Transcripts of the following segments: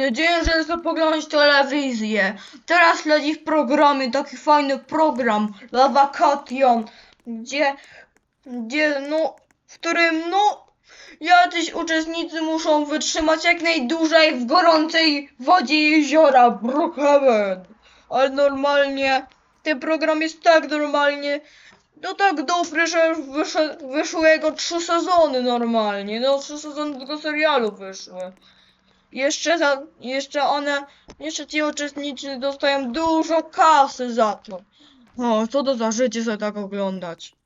Wiedziałem, że chcę poglądać telewizję. Teraz leci w programie taki fajny program La Vacation, gdzie, gdzie no, w którym no jacyś uczestnicy muszą wytrzymać jak najdłużej w gorącej wodzie jeziora Brookhaven. Ale normalnie ten program jest tak normalnie, no tak dobry, że wyszły jego trzy sezony normalnie. No trzy sezony tego serialu wyszły. Jeszcze za, jeszcze one, jeszcze ci uczestnicy dostają dużo kasy za to. O, co to za życie sobie tak oglądać?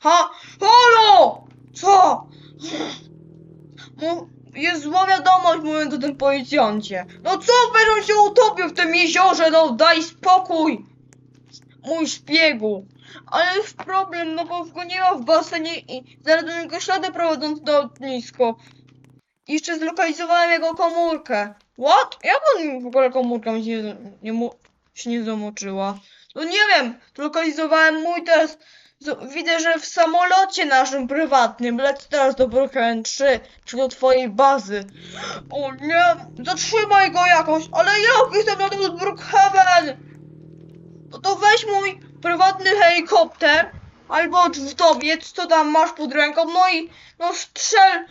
Ha, halo! Co? Jest zła wiadomość, mówię do tym policjancie. No co, będą się utopił w tym jeziorze, no daj spokój! Mój szpiegu. Ale jest problem, no bo go nie ma w basenie i znalazłem jego ślady prowadzące do lotnisko. I Jeszcze zlokalizowałem jego komórkę. What? Jak on w ogóle komórka mi się nie, się nie zamoczyła? No nie wiem, zlokalizowałem mój teraz. Widzę, że w samolocie naszym prywatnym lecę teraz do Brookhaven 3, czyli do twojej bazy. O nie, zatrzymaj go jakoś, ale jak jestem na tym Brookhaven? No to weź mój prywatny helikopter, albo wdowiec, co tam masz pod ręką, no i no strzel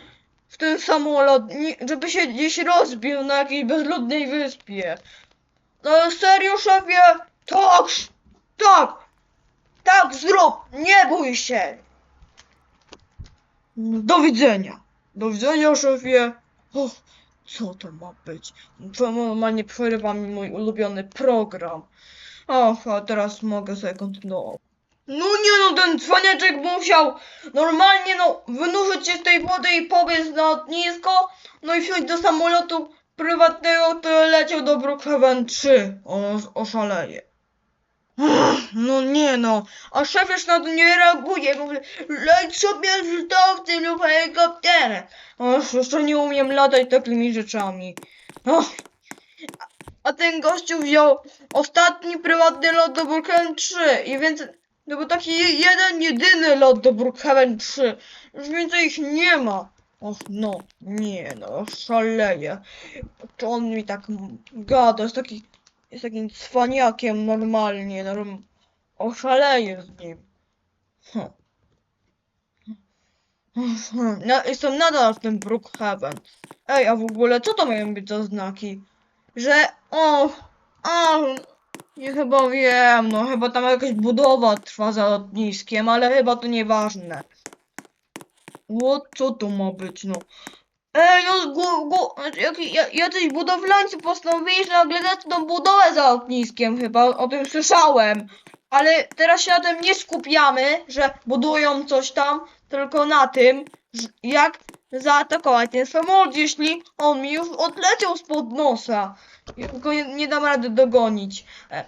w ten samolot, żeby się gdzieś rozbił na jakiejś bezludnej wyspie. No serio, szefie? Tak, tak, tak, zrób, nie bój się. Do widzenia. Do widzenia, szefie. O, co to ma być? To normalnie przerywa mi mój ulubiony program. Och, a teraz mogę sobie kontynuować. No nie no, ten cwaniaczek musiał normalnie no wynurzyć się z tej wody i pobiec na lotnisko, no i wsiąść do samolotu prywatnego, który leciał do Brookhaven 3. On oszaleje. No nie no, a szef już na to nie reaguje, mówi leć sobie rzutowcem lub helikopterem. Och, jeszcze nie umiem latać takimi rzeczami. A ten gościu wziął ostatni prywatny lot do Brookhaven 3 i więc to był taki je- jeden, jedyny lot do Brookhaven 3. Już więcej ich nie ma. Och no, nie no, szaleje. Czy on mi tak gada, jest taki, jest takim cwaniakiem normalnie, norm... oszaleje z nim. Hm. Hm, No, jestem nadal w tym Brookhaven. Ej, a w ogóle co to mają być za znaki? Że, o, o, nie chyba wiem, no chyba tam jakaś budowa trwa za lotniskiem, ale chyba to nieważne. O, co to ma być, no? Ej, no, gu, gu, jak, ja- jacyś budowlańcy postanowili, że nagle tą budowę za lotniskiem, chyba o tym słyszałem. Ale teraz się na tym nie skupiamy, że budują coś tam, tylko na tym, jak zaatakować ten samolot, jeśli on mi już odleciał spod nosa. Go nie, nie dam rady dogonić. E,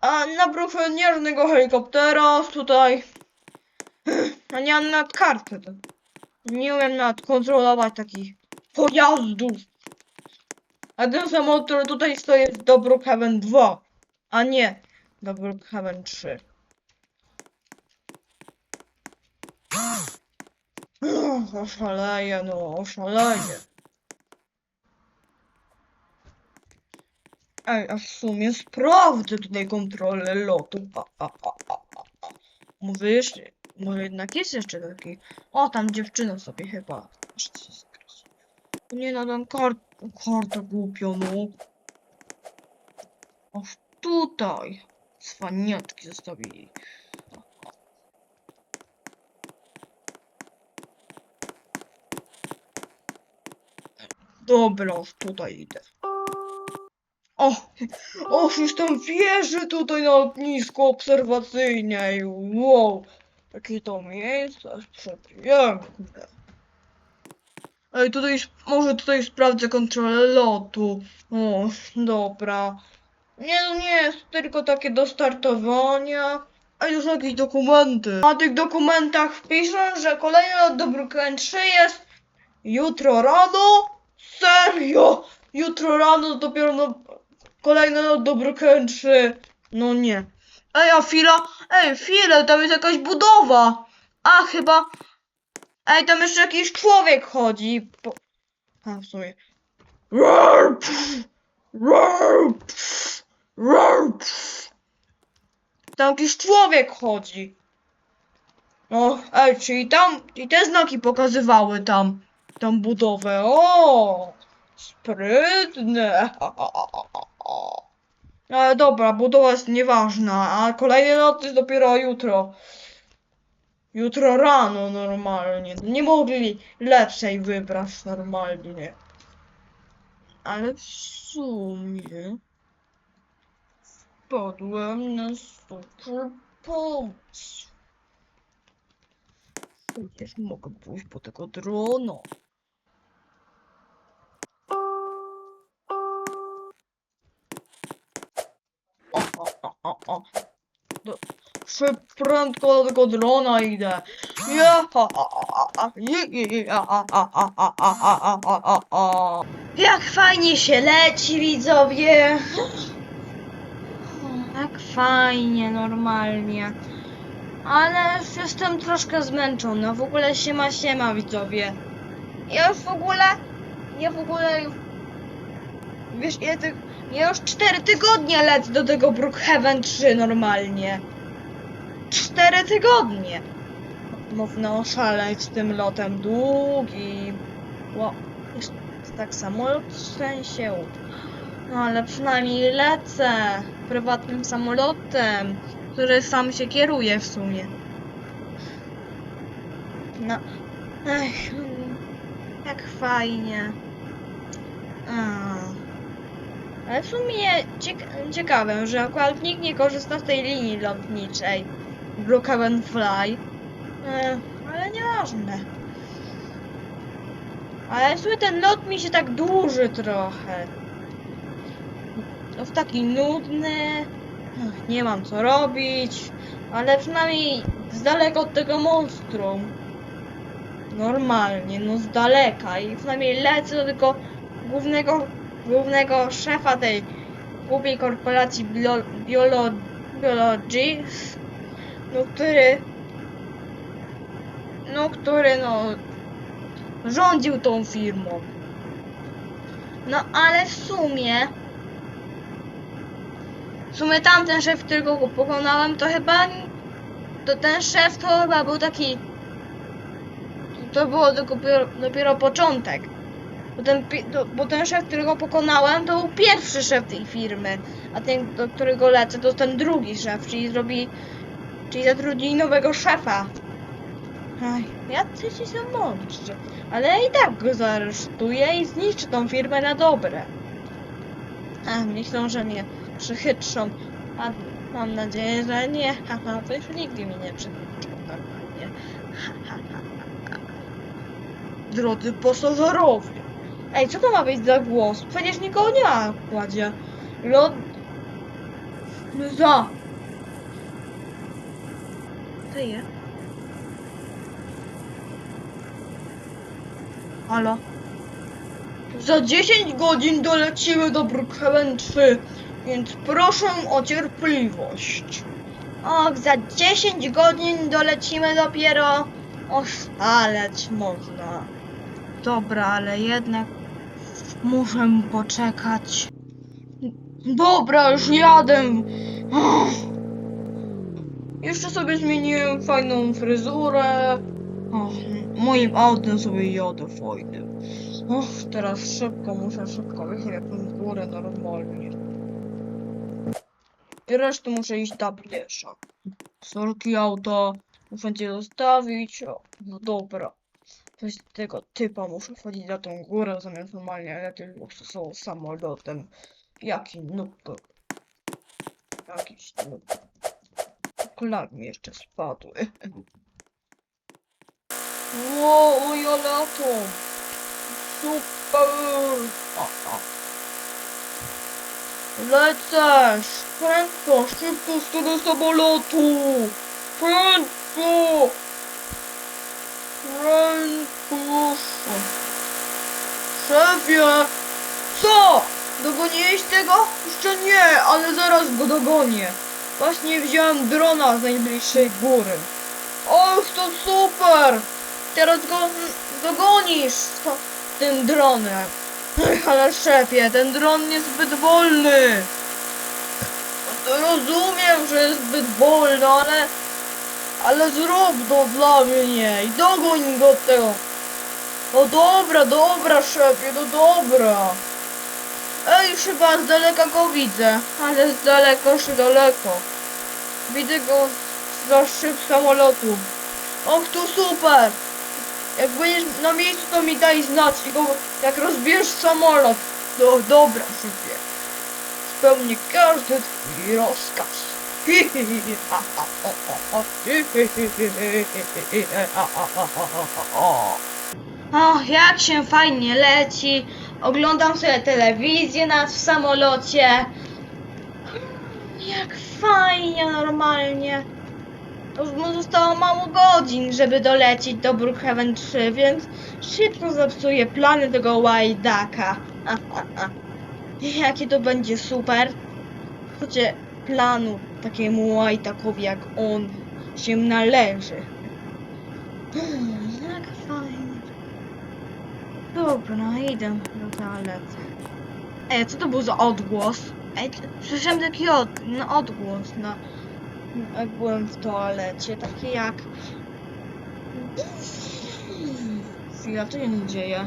A na Brooklyn nie żadnego helikoptera, tutaj... A nie mam nad kartę. Nie umiem nad kontrolować takich pojazdów. A ten samolot, który tutaj stoi jest do Brookhaven 2, a nie do Brookhaven 3. Uch, Oszaleję, no, oszaleję. Ej, a w sumie sprawdzę tutaj kontrolę lotu. A, a, a, a, a. Może jeszcze, może jednak jest jeszcze taki. O, tam dziewczyna sobie chyba. Nie no, tam kart, karta głupio, no. Aż tutaj. Cwaniaczki zostawili. Dobra, już tutaj idę. O, o, już tam wieży tutaj na lotnisku obserwacyjnej. Wow, jakie to miejsce przepiękne. Ej, tutaj, może tutaj sprawdzę kontrolę lotu. O, dobra. Nie, no nie jest tylko takie do startowania. A już jakieś dokumenty. Na tych dokumentach wpiszę, że kolejny lot do Brookhaven 3 jest jutro rano. Serio? Jutro rano dopiero no, kolejny lot do Brookhaven 3. No nie. Ej, a chwila, ej, chwilę, tam jest jakaś budowa. A, chyba... Ej, tam jeszcze jakiś człowiek chodzi. Po... A, w sumie. Rrrr, Tam jakiś człowiek chodzi. No, ej, czyli tam, i te znaki pokazywały tam, tam budowę. O, sprytne. Ale dobra, budowa jest nieważna, a kolejny lot jest dopiero jutro. Jutro rano normalnie. Nie mogli lepszej wybrać normalnie. Ale w sumie wpadłem na super pomysł. Przecież mogę pójść po tego drona. O, o. Do... Prędko do tego drona idę. Ja, a, a, a, Jak fajnie się leci, widzowie. Tak fajnie, normalnie. Ale już jestem troszkę zmęczona. W ogóle siema, siema, widzowie. Ja już w ogóle... Ja w ogóle... Wiesz, ile tych ja już 4 tygodnie lecę do tego Brookhaven 3 normalnie. 4 tygodnie. Można oszaleć z tym lotem długim. Jest tak samolot trzęsie. No ale przynajmniej lecę prywatnym samolotem, który sam się kieruje w sumie. No, ech, jak fajnie. A. Ale w sumie ciek- ciekawe, że akurat nikt nie korzysta z tej linii lotniczej Brookhaven Fly. E, ale nieważne. Ale w sumie ten lot mi się tak dłuży trochę. Jest taki nudny. Nie mam co robić. Ale przynajmniej z daleka od tego monstrum. Normalnie, no z daleka. I przynajmniej lecę do tego głównego, głównego szefa tej głupiej korporacji bio, biolo, Biologics. No który... No który no... Rządził tą firmą. No ale w sumie... W sumie tamten szef, którego go pokonałem, to chyba... To ten szef to chyba był taki... To było dopiero, dopiero początek. Bo ten, bo ten szef, którego pokonałem, to był pierwszy szef tej firmy. A ten, do którego lecę, to ten drugi szef, czyli zrobi... Czyli zatrudnili nowego szefa. Aj, ja ci są mądrzy. Ale i tak go zaaresztuję i zniszczę tą firmę na dobre. A, myślą, że mnie przychytrzą. A mam nadzieję, że nie. Haha, to już nigdy mnie nie przychytrzą normalnie. Drodzy pasażerowie. Ej, co to ma być za głos? Przecież nikogo nie ma w kładzie. Lot... Za... To je? Halo? Za 10 godzin dolecimy do Brookhaven 3, więc proszę o cierpliwość. Och, za 10 godzin dolecimy dopiero. Oszaleć można. Dobra, ale jednak muszę poczekać. Dobra, już jadę. Jeszcze sobie zmieniłem fajną fryzurę. Moim autem sobie jadę fajnym. Och, teraz szybko, muszę szybko wyjechać w górę normalnie. I resztę muszę iść do pieszo. Sorki auto, muszę cię zostawić. O, no dobra. Coś tego typa muszę wchodzić na tą górę zamiast normalnie lecieć luksusowym samolotem. Jaki noob. Jakiś noob. Okulary mi jeszcze spadły. Wow, ja latam. Super! O. Lecę! Prędko, szybko z tego samolotu! Prędko! Prędko! Szefie! Co? Dogoniłeś tego? Jeszcze nie, ale zaraz go dogonię. Właśnie wziąłem drona z najbliższej góry. Och, to super! Teraz go dogonisz to- tym dronem. Ech, ale szefie, ten dron jest zbyt wolny. No Rozumiem, że jest zbyt wolny, ale... Ale zrób to dla mnie i dogoń go od tego. No dobra, dobra, szefie, no dobra. Ej, chyba z daleka go widzę, ale z daleko, czy daleko. Widzę go za szyb samolotu. Och, to super! Jak będziesz na miejscu, to mi daj znać, tylko jak rozbierz samolot. No dobra, szefie. Spełnię każdy twój rozkaz. O, jak się fajnie leci. Oglądam sobie telewizję nad w samolocie. Jak fajnie normalnie. Już mu zostało mało godzin, żeby dolecieć do Brookhaven 3, więc szybko zepsuję plany tego łajdaka. Jakie to będzie super. Chociaż planu takiemu łajdakowi jak on się należy. Hmm, Jak fajnie. Dobra, no idę do toalety. Ej, co to był za odgłos? Ej, słyszałem taki od, no, odgłos na, jak byłem w toalecie, taki jak... Chwila, co się dzieje?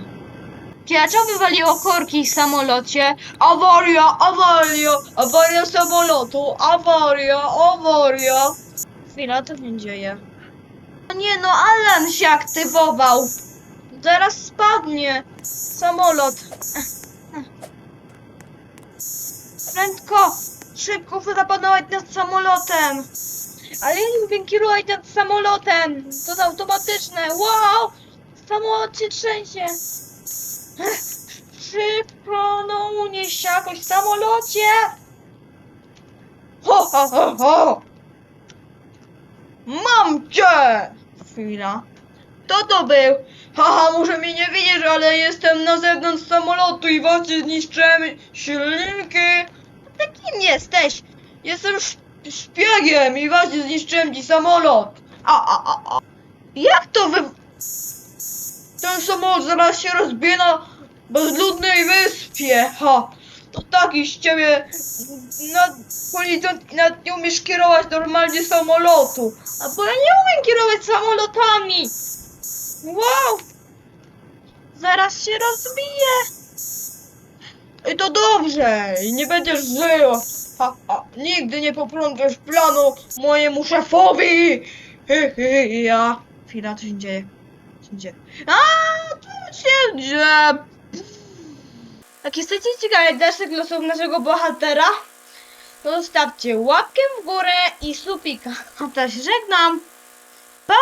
Dlaczego wywaliło korki w samolocie? Awaria, awaria, awaria samolotu, awaria, awaria. Chwila, co się dzieje? O nie no, alarm się aktywował. Zaraz spadnie samolot. Prędko, szybko zapanować nad samolotem. Ale ja nie umiem kierować nad samolotem. To jest automatyczne. Wow! Samolot się trzęsie. Szybko, no unieś się jakoś w samolocie. Ho, ho, ho, ho. Mam cię! Chwila. Kto to był? Haha, może mnie nie widzisz, ale jestem na zewnątrz samolotu i właśnie zniszczyłem silniki. Ty kim jesteś? Jestem sz- szpiegiem i właśnie zniszczyłem ci samolot. A, a, a, a. Jak to wy... Ten samolot zaraz się rozbije na bezludnej wyspie. Ha. To taki z ciebie nad policjant nawet nie umiesz kierować normalnie samolotu. A bo ja nie umiem kierować samolotami. Wow! Zaraz się rozbije. I to dobrze, i nie będziesz żył. Ha, ha. Nigdy nie poplączesz planu mojemu szefowi. Hy, hy, ja. Chwila, co się dzieje? Dzieje? A, tu się dzieje. Jak jesteście ciekawi dalszych losów naszego bohatera, to zostawcie łapkę w górę i supika. A też żegnam. Pa!